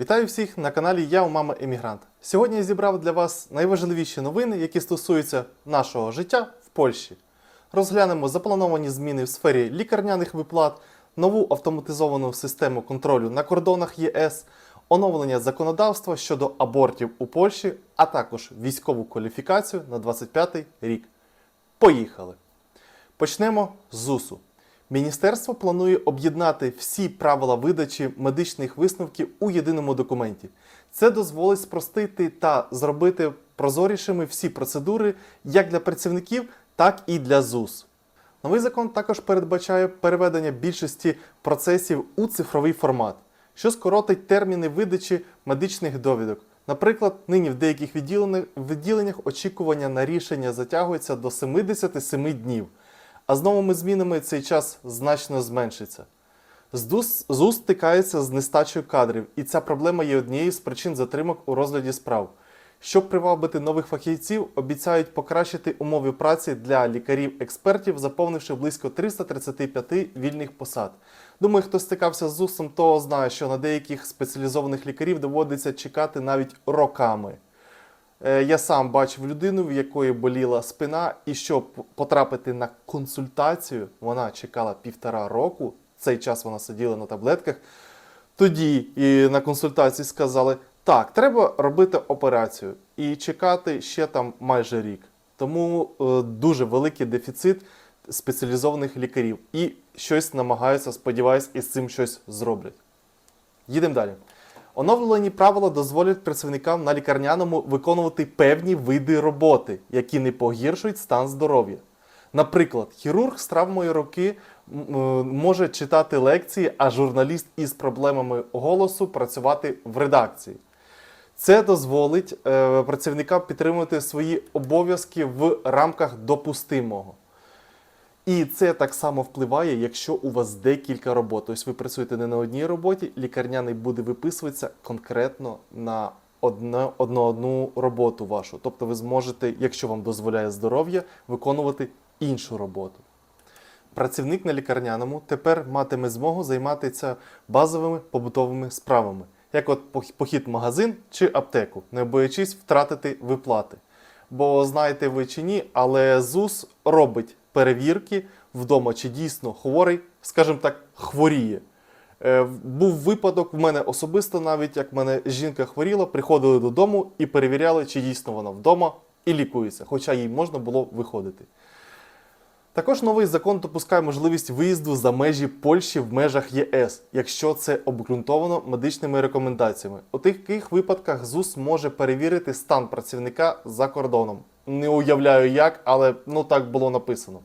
Вітаю всіх на каналі Я у мама Емігрант. Сьогодні я зібрав для вас найважливіші новини, які стосуються нашого життя в Польщі. Розглянемо заплановані зміни в сфері лікарняних виплат, нову автоматизовану систему контролю на кордонах ЄС, оновлення законодавства щодо абортів у Польщі, а також військову кваліфікацію на 25 й рік. Поїхали! Почнемо з ЗУСу. Міністерство планує об'єднати всі правила видачі медичних висновків у єдиному документі. Це дозволить спростити та зробити прозорішими всі процедури як для працівників, так і для ЗУС. Новий закон також передбачає переведення більшості процесів у цифровий формат, що скоротить терміни видачі медичних довідок. Наприклад, нині в деяких відділеннях, очікування на рішення затягується до 77 днів, а з новими змінами цей час значно зменшиться. ЗУС стикається з нестачею кадрів, і ця проблема є однією з причин затримок у розгляді справ. Щоб привабити нових фахівців, обіцяють покращити умови праці для лікарів-експертів, заповнивши близько 335 вільних посад. Думаю, хто стикався з ЗУСом, то знає, що на деяких спеціалізованих лікарів доводиться чекати навіть роками. Е, Я сам бачив людину, в якої боліла спина, і щоб потрапити на консультацію, вона чекала півтора року. Цей час вона сиділа на таблетках. Тоді і на консультації сказали: так, треба робити операцію і чекати ще там майже рік. Тому е, дуже великий дефіцит спеціалізованих лікарів. І щось намагаються, сподіваюсь, із цим щось зроблять. Їдемо далі. Оновлені правила дозволять працівникам на лікарняному виконувати певні види роботи, які не погіршують стан здоров'я. Наприклад, хірург з травмою руки е, може читати лекції, а журналіст із проблемами голосу працювати в редакції. Це дозволить е, працівникам підтримувати свої обов'язки в рамках допустимого. І це так само впливає, якщо у вас декілька робот. Тобто ви працюєте не на одній роботі, лікарняний буде виписуватися конкретно на одне, одну, одну роботу вашу. Тобто ви зможете, якщо вам дозволяє здоров'я, виконувати іншу роботу. Працівник на лікарняному тепер матиме змогу займатися базовими побутовими справами, як от похід в магазин чи аптеку, не боячись втратити виплати. Бо знаєте ви чи ні, але ЗУС робить перевірки вдома, чи дійсно хворий, скажімо так, хворіє. Е, був випадок в мене особисто, навіть як мене жінка хворіла, приходили додому і перевіряли, чи дійсно вона вдома і лікується, хоча їй можна було виходити. Також новий закон допускає можливість виїзду за межі Польщі в межах ЄС, якщо це обґрунтовано медичними рекомендаціями. У таких випадках ЗУС може перевірити стан працівника за кордоном. Не уявляю як, але ну так було написано.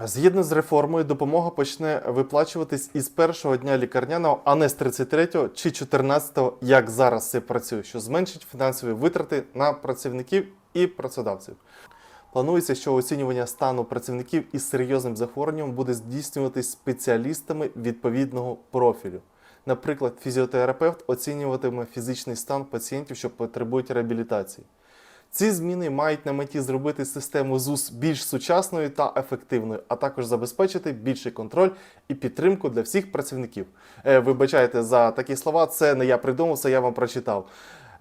Згідно з реформою, допомога почне виплачуватись із першого дня лікарняного, а не з 33-го чи 14-го, як зараз це працює, що зменшить фінансові витрати на працівників і працедавців. Планується, що оцінювання стану працівників із серйозним захворюванням буде здійснюватись спеціалістами відповідного профілю. Наприклад, фізіотерапевт оцінюватиме фізичний стан пацієнтів, що потребують реабілітації. Ці зміни мають на меті зробити систему ЗУС більш сучасною та ефективною, а також забезпечити більший контроль і підтримку для всіх працівників. Е, вибачайте за такі слова, це не я придумав, це я вам прочитав.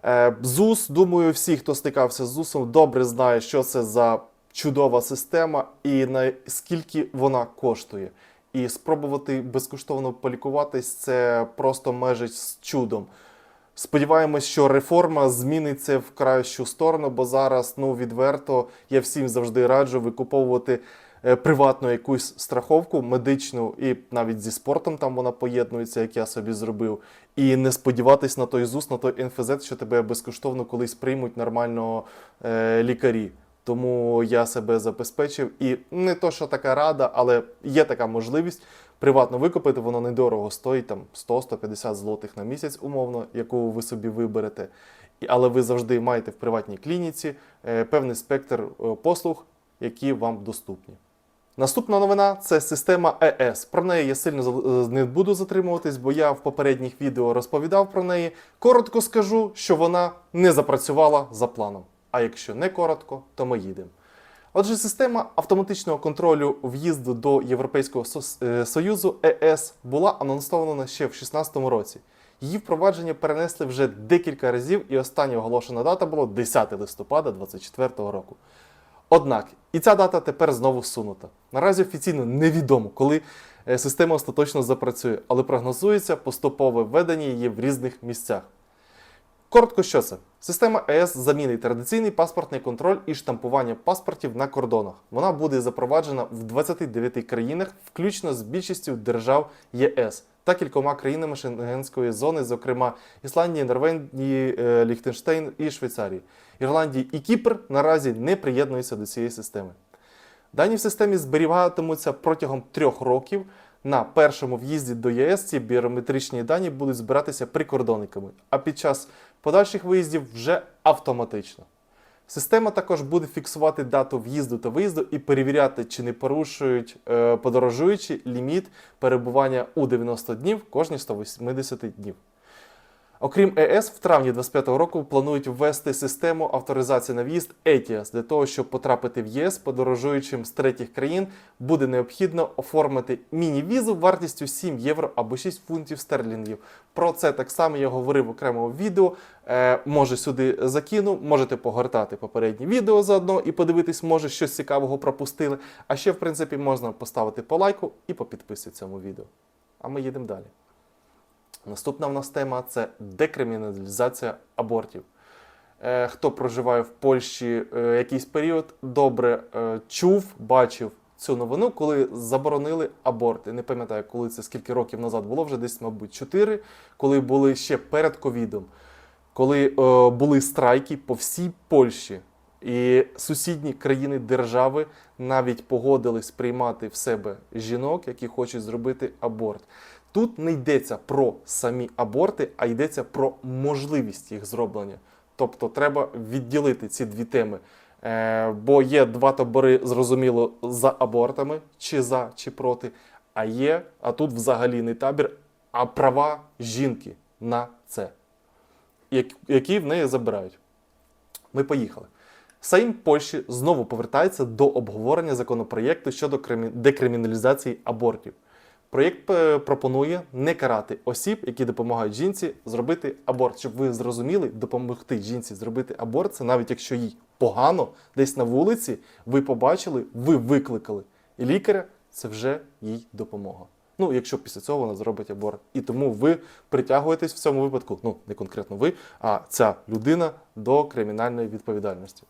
Е, ЗУС, думаю, всі, хто стикався з ЗУСом, добре знає, що це за чудова система і наскільки вона коштує. І спробувати безкоштовно полікуватись це просто межить з чудом. Сподіваємось, що реформа зміниться в кращу сторону, бо зараз, ну відверто, я всім завжди раджу викуповувати е, приватну якусь страховку медичну, і навіть зі спортом там вона поєднується, як я собі зробив. І не сподіватись на той ЗУС, на той НФЗ, що тебе безкоштовно колись приймуть нормально е, лікарі. Тому я себе забезпечив. І не то, що така рада, але є така можливість приватно викупити, воно недорого стоїть там 100-150 злотих на місяць, умовно, яку ви собі виберете. Але ви завжди маєте в приватній клініці е, певний спектр е, послуг, які вам доступні. Наступна новина це система ЕС. Про неї я сильно е, не буду затримуватись, бо я в попередніх відео розповідав про неї. Коротко скажу, що вона не запрацювала за планом. А якщо не коротко, то ми їдемо. Отже, система автоматичного контролю в'їзду до Європейського е, Союзу ЕС була анонсована ще в 2016 році. Її впровадження перенесли вже декілька разів, і остання оголошена дата була 10 листопада 2024 року. Однак і ця дата тепер знову всунута. Наразі офіційно невідомо, коли е, система остаточно запрацює, але прогнозується поступове введення її в різних місцях. Коротко, що це? Система ЕС замінить традиційний паспортний контроль і штампування паспортів на кордонах. Вона буде запроваджена в 29 країнах, включно з більшістю держав ЄС та кількома країнами Шенгенської зони, зокрема Ісландії, Норвегії, е, Ліхтенштейн і Швейцарії. Ірландії і Кіпр наразі не приєднуються до цієї системи. Дані в системі зберігатимуться протягом трьох років. На першому в'їзді до ЄС ці біометричні дані будуть збиратися прикордонниками, а під час подальших виїздів вже автоматично. Система також буде фіксувати дату в'їзду та виїзду і перевіряти, чи не порушують е, подорожуючі ліміт перебування у 90 днів кожні 180 днів. Окрім ЕС, в травні 2025 року планують ввести систему авторизації на в'їзд ETIAS. Для того, щоб потрапити в ЄС подорожуючим з третіх країн, буде необхідно оформити міні-візу вартістю 7 євро або 6 фунтів стерлінгів. Про це так само я говорив в окремому відео. Е, може сюди закину, можете погортати попереднє відео заодно і подивитись, може щось цікавого пропустили. А ще, в принципі, можна поставити по лайку і по підписці цьому відео. А ми їдемо далі. Наступна в нас тема це декриміналізація абортів. Е, Хто проживає в Польщі е, якийсь період, добре е, чув, бачив цю новину, коли заборонили аборти. Не пам'ятаю, коли це скільки років назад було, вже десь, мабуть, 4, коли були ще перед ковідом, коли були страйки по всій Польщі. І сусідні країни держави навіть погодились приймати в себе жінок, які хочуть зробити аборт. Тут не йдеться про самі аборти, а йдеться про можливість їх зроблення. Тобто треба відділити ці дві теми. Е, бо є два табори, зрозуміло, за абортами, чи за, чи проти. А є, а тут взагалі не табір, а права жінки на це, як- які в неї забирають. Ми поїхали. Сейм Польщі знову повертається до обговорення законопроєкту щодо декриміналізації абортів. Проєкт е, пропонує не карати осіб, які допомагають жінці зробити аборт. Щоб ви зрозуміли, допомогти жінці зробити аборт, це навіть якщо їй погано, десь на вулиці, ви побачили, ви викликали. І лікаря це вже їй допомога. Ну, якщо після цього вона зробить аборт. І тому ви притягуєтесь в цьому випадку, ну не конкретно ви, а ця людина до кримінальної відповідальності.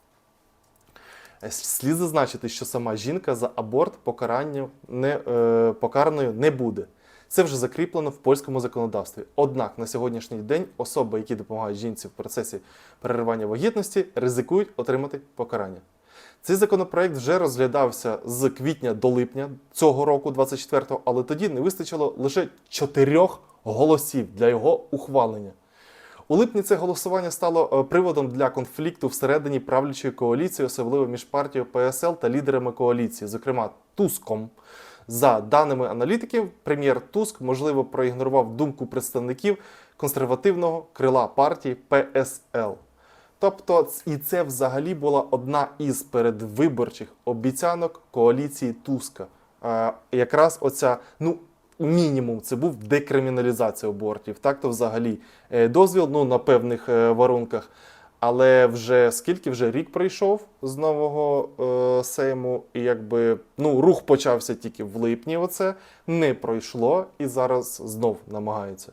Е, Слід зазначити, що сама жінка за аборт покаранню не, е, покараною не буде. Це вже закріплено в польському законодавстві. Однак на сьогоднішній день особи, які допомагають жінці в процесі переривання вагітності, ризикують отримати покарання. Цей законопроект вже розглядався з квітня до липня цього року, 24-го, але тоді не вистачило лише чотирьох голосів для його ухвалення. У липні це голосування стало е, приводом для конфлікту всередині правлячої коаліції, особливо між партією ПСЛ та лідерами коаліції, зокрема Туском. За даними аналітиків, прем'єр Туск можливо проігнорував думку представників консервативного крила партії ПСЛ. Тобто, і це взагалі була одна із передвиборчих обіцянок коаліції Туска. Е, якраз оця, ну, мінімум, це був декриміналізація абортів. Так то взагалі е, дозвіл ну, на певних е, варунках. Але вже скільки вже рік пройшов з нового е, сейму, і якби ну, рух почався тільки в липні. Оце не пройшло, і зараз знов намагаються.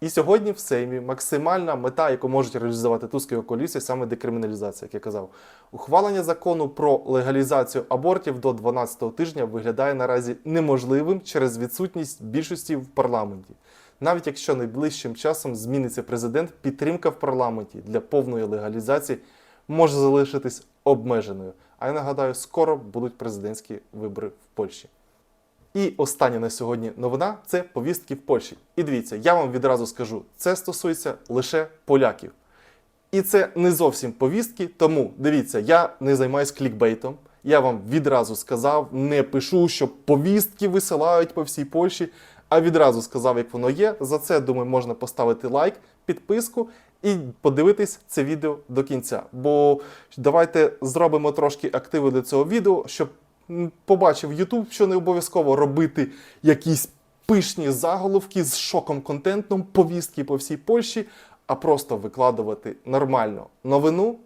І сьогодні в Сеймі максимальна мета, яку можуть реалізувати Туска і коаліція, саме декриміналізація, як я казав. Ухвалення закону про легалізацію абортів до 12-го тижня виглядає наразі неможливим через відсутність більшості в парламенті. Навіть якщо найближчим часом зміниться президент, підтримка в парламенті для повної легалізації може залишитись обмеженою. А я нагадаю, скоро будуть президентські вибори в Польщі. І остання на сьогодні новина це повістки в Польщі. І дивіться, я вам відразу скажу, це стосується лише поляків. І це не зовсім повістки, тому дивіться, я не займаюсь клікбейтом. Я вам відразу сказав, не пишу, що повістки висилають по всій Польщі, а відразу сказав, як воно є. За це, думаю, можна поставити лайк, підписку і подивитись це відео до кінця. Бо давайте зробимо трошки активу для цього відео, щоб побачив YouTube, що не обов'язково робити якісь пишні заголовки з шоком контентом, повістки по всій Польщі, а просто викладувати нормально новину.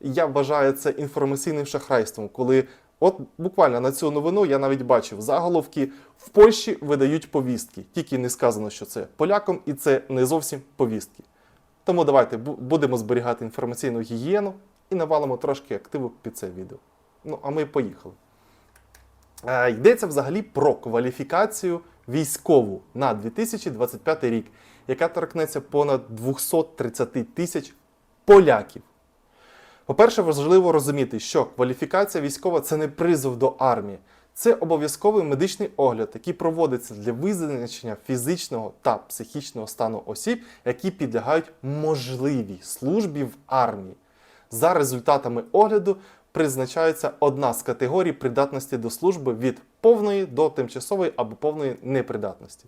Я вважаю це інформаційним шахрайством, коли от буквально на цю новину я навіть бачив заголовки в Польщі видають повістки. Тільки не сказано, що це полякам, і це не зовсім повістки. Тому давайте будемо зберігати інформаційну гігієну і навалимо трошки активу під це відео. Ну, а ми поїхали. Е, Йдеться взагалі про кваліфікацію військову на 2025 рік, яка торкнеться понад 230 тисяч поляків. По-перше, важливо розуміти, що кваліфікація військова це не призов до армії, це обов'язковий медичний огляд, який проводиться для визначення фізичного та психічного стану осіб, які підлягають можливій службі в армії. За результатами огляду призначається одна з категорій придатності до служби від повної до тимчасової або повної непридатності.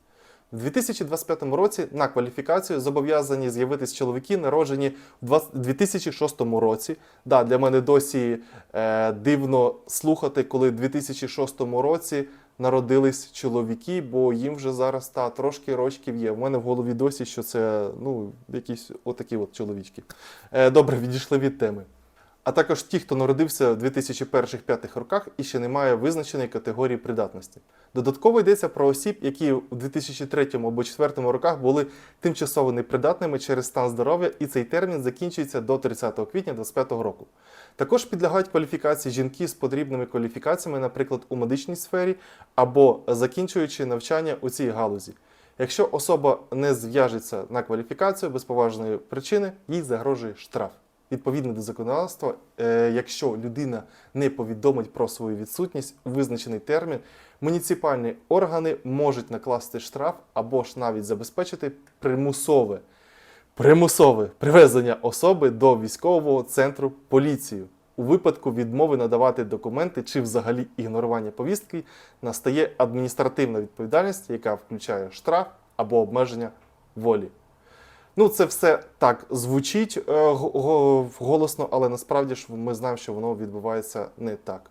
У 2025 році на кваліфікацію зобов'язані з'явитись чоловіки, народжені в 2006 році. Да, для мене досі е, дивно слухати, коли в 2006 році народились чоловіки, бо їм вже зараз та трошки рочків є. У мене в голові досі, що це ну, якісь отакі от чоловічки. Е, добре, відійшли від теми. А також ті, хто народився в 2001-2005 роках і ще не має визначеної категорії придатності. Додатково йдеться про осіб, які у 2003 або 2004 роках були тимчасово непридатними через стан здоров'я, і цей термін закінчується до 30 квітня 2025 року. Також підлягають кваліфікації жінки з потрібними кваліфікаціями, наприклад, у медичній сфері або закінчуючи навчання у цій галузі. Якщо особа не зв'яжеться на кваліфікацію без поважної причини, їй загрожує штраф. Відповідно до законодавства, е, якщо людина не повідомить про свою відсутність у визначений термін, муніципальні органи можуть накласти штраф або ж навіть забезпечити примусове, примусове привезення особи до військового центру поліції. У випадку відмови надавати документи чи взагалі ігнорування повістки настає адміністративна відповідальність, яка включає штраф або обмеження волі. Ну, це все так звучить е, го- го- голосно, але насправді ж ми знаємо, що воно відбувається не так.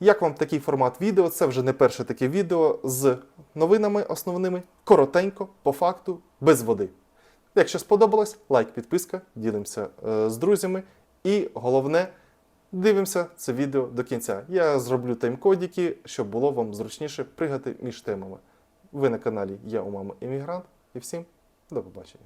Як вам такий формат відео? Це вже не перше таке відео з новинами основними, коротенько, по факту, без води. Якщо сподобалось, лайк, підписка, ділимося е, з друзями. І головне, дивимося це відео до кінця. Я зроблю таймкодики, щоб було вам зручніше пригати між темами. Ви на каналі Я у мами Іммігрант і всім до побачення.